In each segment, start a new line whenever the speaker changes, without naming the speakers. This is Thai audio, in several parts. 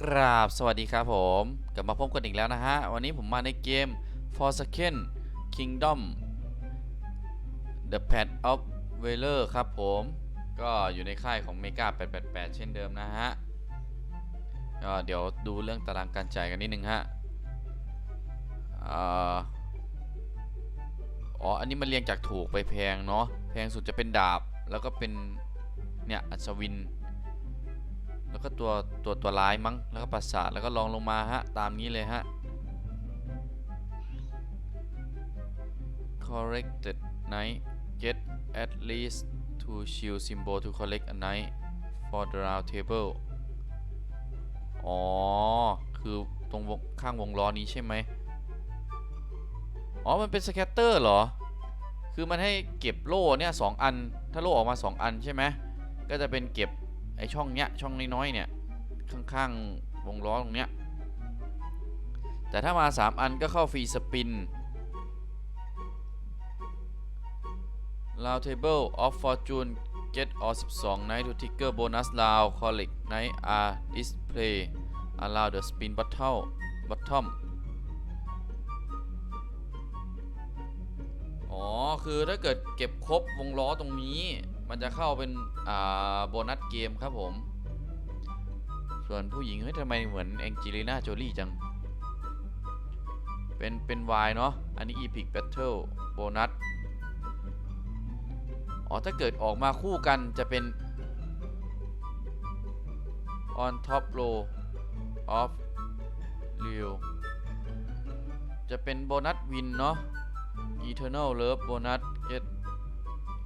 กราบสวัสดีครับผม กลับมาพบกันอีกแล้วนะฮะ วันนี้ผมมาในเกม Forsaken Kingdom The Path of Valor ครับผม ก็อยู่ในค่ายของ Mega 888 เช่นเดิมนะฮะ ก็เดี๋ยวดูเรื่องตารางการจ่ายกันนิดนึงฮะอ๋อ อันนี้มันเรียงจากถูกไปแพงเนาะ แพงสุดจะเป็นดาบ แล้วก็เป็นเนี่ยอัศวิน แล้วก็ตัวตัวตัวร้ายมั้ง แล้วก็ปราสาทแล้วก็ลองลงมาฮะ ตามนี้เลยฮะ corrected knight get at least two shield symbol to collect a knight for the round table อ๋อ คือตรงข้างวงล้อนี้ใช่ไหมอ๋อ มันเป็นสแคตเตอร์เหรอ คือมันให้เก็บโล่เนี่ยสองอัน ถ้าโล่ออกมาสองอันใช่ไหม ก็จะเป็นเก็บ อช่องเนี้ยช่องน้อยๆเนี่ยข้างๆวงล้อตรงเนี้ยแต่ถ้ามา 3 อันก็เข้าฟรีสปิน round table of fortune get all 12 knight to trigger bonus round collect knight are display allow the spin bottom bottom อ๋อ คือถ้าเกิดเก็บครบวงล้อตรงนี้ มันจะเข้าเป็นอ่าโบนัสเกมครับผม ส่วนผู้หญิงเฮ้ยทำไมเหมือนแองเจลิน่าโจลี่จัง เป็น เป็นวายเนาะ อันนี้ Epic Battle โบนัส อ๋อ ถ้าเกิดออกมาคู่กันจะเป็น on top row of real จะเป็นโบนัสวินเนาะ Eternal Love โบนัส get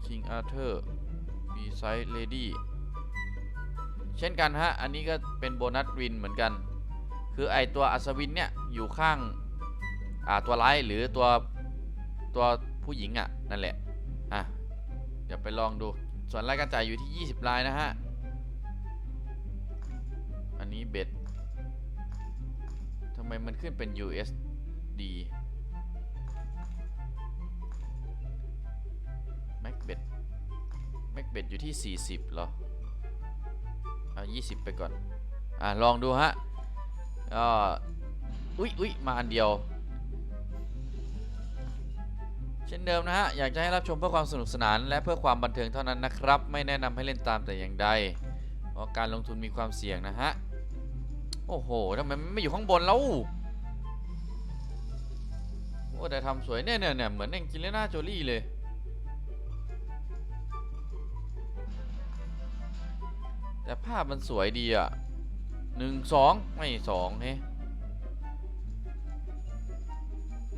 King Arthur b s i d e Lady เช่นกันฮะ อันนี้ก็เป็นโบนัสวินเหมือนกัน คือไอตัวอัศวินเนี่ย อยู่ข้างอ่าตัวร้ายหรือตัวตัวผู้หญิงอะ่ะ นั่นแหละ อะ เดี๋ยวไปลองดู ส่วนรายการจ่ายอยู่ที่ 20ลายนะฮะ อันนี้เบ็ดทำไมมันขึ้นเป็น USD ดอยู่ที่ 40เหรอเอา20 ไปก่อน อะ ลองดูฮะก็อุ๊ยอุ๊ยมาอันเดียว เช่นเดิมนะฮะ อยากจะให้รับชมเพื่อความสนุกสนานและเพื่อความบันเทิงเท่านั้นนะครับ ไม่แนะนำให้เล่นตามแต่อย่างใด เพราะการลงทุนมีความเสี่ยงนะฮะ โอ้โหทำไมไม่อยู่ข้างบนแล้วโอ้แต่ทำสวยเนี่ยเนี่ยเนี่ยเหมือนแองจิเลน่าโจลี่เลย แต่ภาพมันสวยดีอะหนึ่งสองไม่สองเฮ้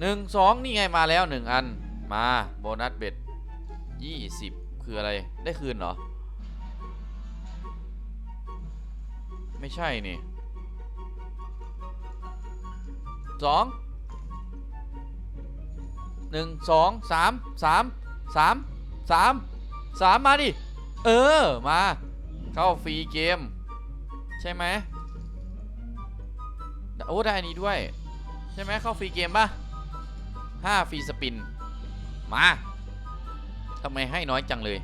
หนึ่งสองนี่ไงมาแล้วหนึ่งอันมาโบนัสเบ็ดยี่สิบคืออะไรได้คืนเหรอ ไม่ใช่นี่สองหนึ่งสองสามสามสามสามสามมาดิ เออ มา เข้าฟรีเกม ใช่ไหมโอ้ได้อันนี้ด้วย ใช่ไหมเข้าฟรีเกมป่ะห้าฟรีสปิน มาทำไมให้น้อยจังเลย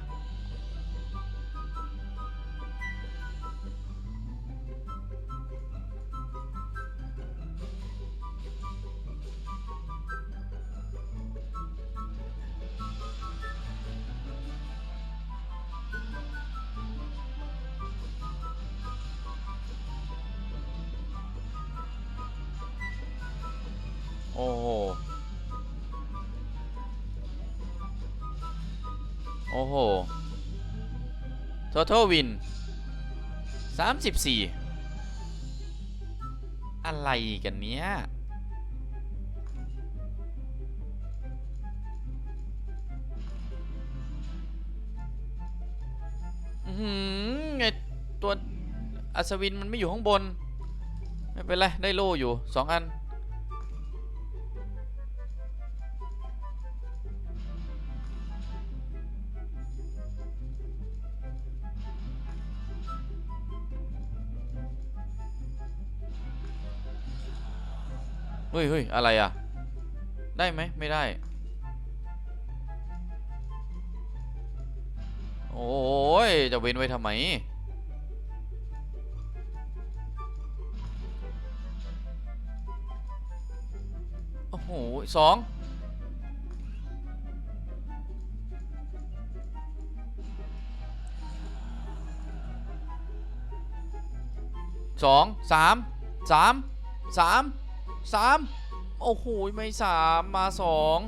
โอ้โห total win 34 อะไรกันเนี้ยอือหือไงตัวอัศวินมันไม่อยู่ข้างบน ไม่เป็นไร ได้โล่อยู่สองอัน เฮ้ยเฮ้ยอะไรอะ ได้ไหมไม่ได้ โอ้ย จะเว้นไว้ทำไม โอ้โหสองสองสามสามสาม สามโอ้โหไม่สามมาสอง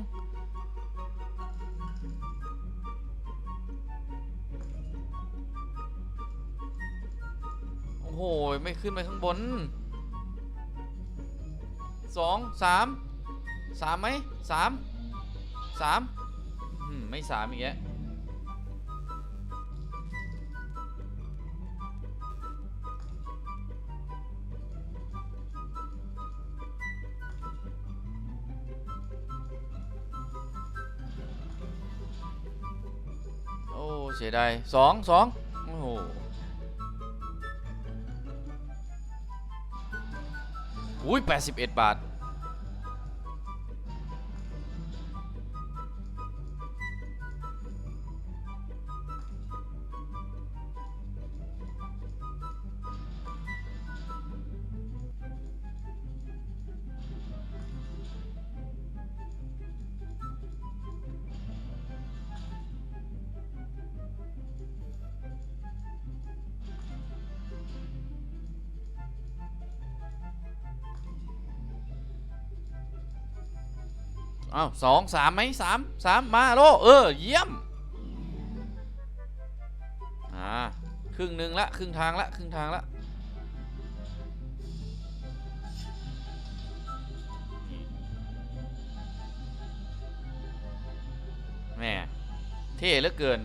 โอ้โหไม่ขึ้นไปข้างบนสองสามสามไหมสามสามไม่สามอีกแล้ว เสียดายสองสองโอ้โหอุ้ยแปดสิบเอ็ดบาท อ้าวสองสามไหมสามสามมาโลเออ เยี่ยม อ่า ครึ่งหนึ่งละครึ่งทางละครึ่งทางละแม่เท่เหลือเกิน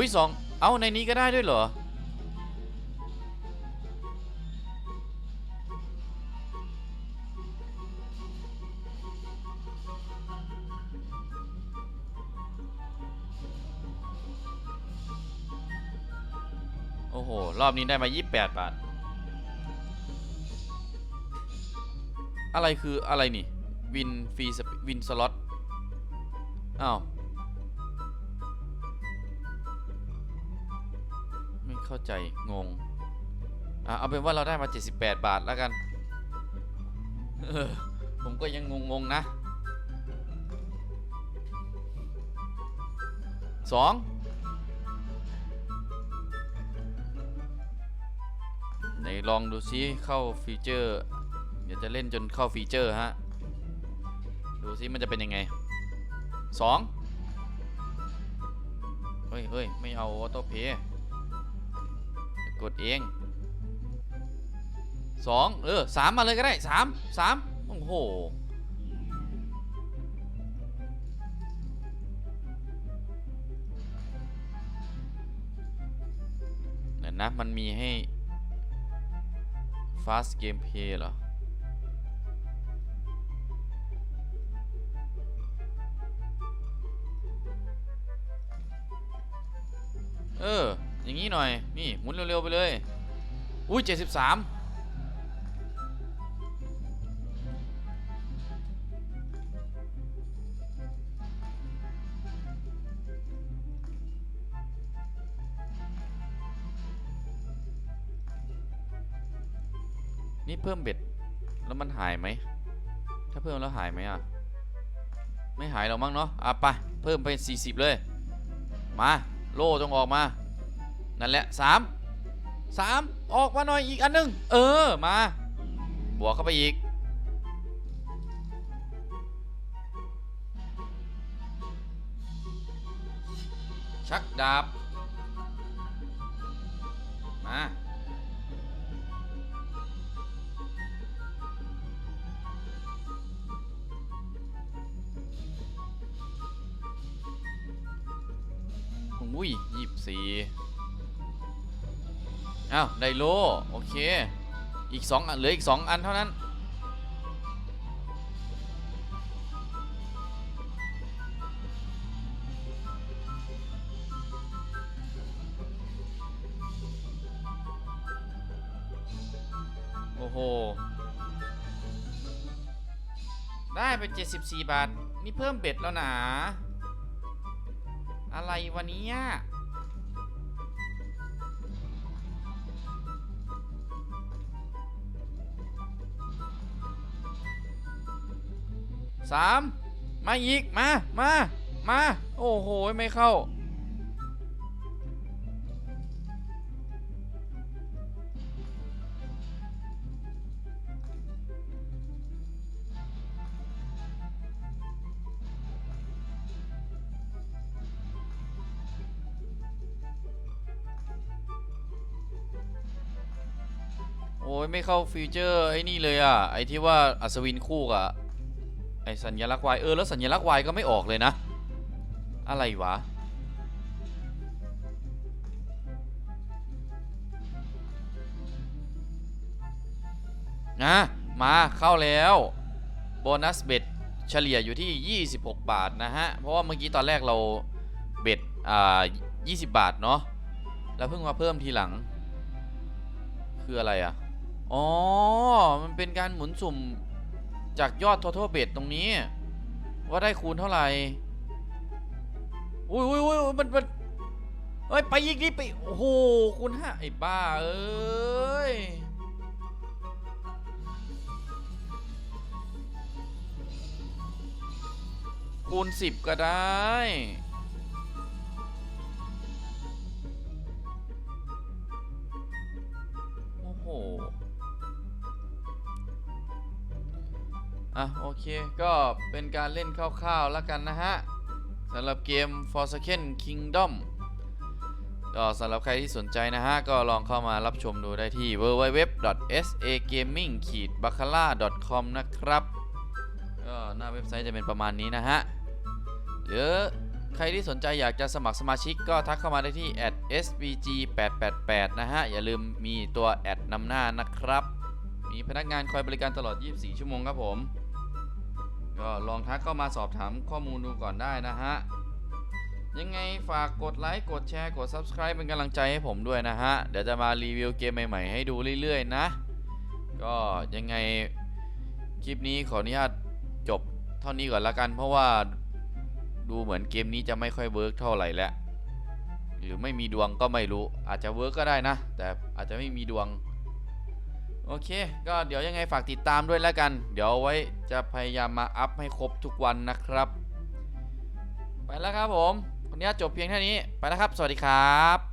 อุ้ยสองเอาในนี้ก็ได้ด้วยเหรอ โอ้โห รอบนี้ได้มา 28 บาท อะไรคืออะไรนี่ วินฟรีสวินสล็อต อ้าว เข้าใจงงอะเอาเป็นว่าเราได้มา 78 บาทแล้วกันเออผมก็ยังงงๆนะสองไหนลองดูซิเข้าฟีเจอร์ เดี๋ยวจะเล่นจนเข้าฟีเจอร์ฮะ ดูซิมันจะเป็นยังไงสองเฮ้ยเฮ้ยไม่เอาออโต้เพย์ กดเองสองเออสามมาเลยก็ได้สามสามโอ้โหเดี๋ยวนะมันมีให้ fast gameplay เหรอเออ อย่างนี้หน่อย นี่หมุนเร็วๆไปเลย อุ้ยเจ็ดสิบสามนี่เพิ่มเบ็ด แล้วมันหายไหม ถ้าเพิ่มแล้วหายไหมอะ ไม่หายหรอกมั้งเนาะ อะไป เพิ่มไป 40 เลย มา โล่จงออกมา นั่นแหละสามสามออกมาหน่อยอีกอันหนึง เออมา บวกเข้าไปอีก ชักดาบ มาอุ้ยยี่สิบสี่ อ้าวไดโลโอเค อีกสองเหลืออีกสองอันเท่านั้น โอ้โห ได้ไป 74 บาท นี่เพิ่มเบ็ดแล้วนะ อะไรวะเนี้ย สามมาอีก มา มา มา โอ้โห ไม่เข้า โอ้ยไม่เข้าฟีเจอร์ ไอ้นี่เลยอะ ไอ้ที่ว่าอัศวินคู่กับ อ้สัญลักษณ์วายเออแล้วสัญลักษณ์วายก็ไม่ออกเลยนะ อะไรวะนะมาเข้าแล้วโบนัสเบ็ดเฉลี่ยอยู่ที่ 26 บาทนะฮะ เพราะว่าเมื่อกี้ตอนแรกเราเบ็ดอ่า20 บาทเนาะแล้วเพิ่งมาเพิ่มทีหลัง คืออะไรอะ อ๋อ มันเป็นการหมุนสุ่ม จากยอด total bet ตรงนี้ ว่าได้คูณเท่าไหร่ อุ้ยอุ้ยอุ้ยอุ๊ยมันมันเฮ้ย ไปอีกนี่ไป โอ้โห คูณห้าไอ้บ้า เอ้ยคูณสิบก็ได้ เค ก็เป็นการเล่นคร่าวๆแล้วกันนะฮะสำหรับเกม Forsaken Kingdom ก็สำหรับใครที่สนใจนะฮะ ก็ลองเข้ามารับชมดูได้ที่ www.sagaming-bacala.com นะครับ ก็หน้าเว็บไซต์จะเป็นประมาณนี้นะฮะ หรือใครที่สนใจอยากจะสมัครสมาชิกก็ทักเข้ามาได้ที่ @svg888 นะฮะ อย่าลืมมีตัวแอดนำหน้านะครับ มีพนักงานคอยบริการตลอด 24 ชั่วโมงครับผม ลองทักเข้ามาสอบถามข้อมูลดูก่อนได้นะฮะ ยังไงฝากกดไลค์ กดแชร์ กด Subscribe เป็นกำลังใจให้ผมด้วยนะฮะ เดี๋ยวจะมารีวิวเกมใหม่ ๆ ให้ดูเรื่อย ๆ นะ ก็ยังไงคลิปนี้ขออนุญาตจบเท่านี้ก่อนละกัน เพราะว่าดูเหมือนเกมนี้จะไม่ค่อยเวิร์กเท่าไหร่แล้วหรือไม่มีดวงก็ไม่รู้อาจจะเวิร์กก็ได้นะ แต่อาจจะไม่มีดวง โอเค ก็เดี๋ยวยังไงฝากติดตามด้วยแล้วกัน เดี๋ยวไว้จะพยายามมาอัพให้ครบทุกวันนะครับ ไปแล้วครับผมวันนี้จบเพียงเท่านี้ ไปแล้วครับ สวัสดีครับ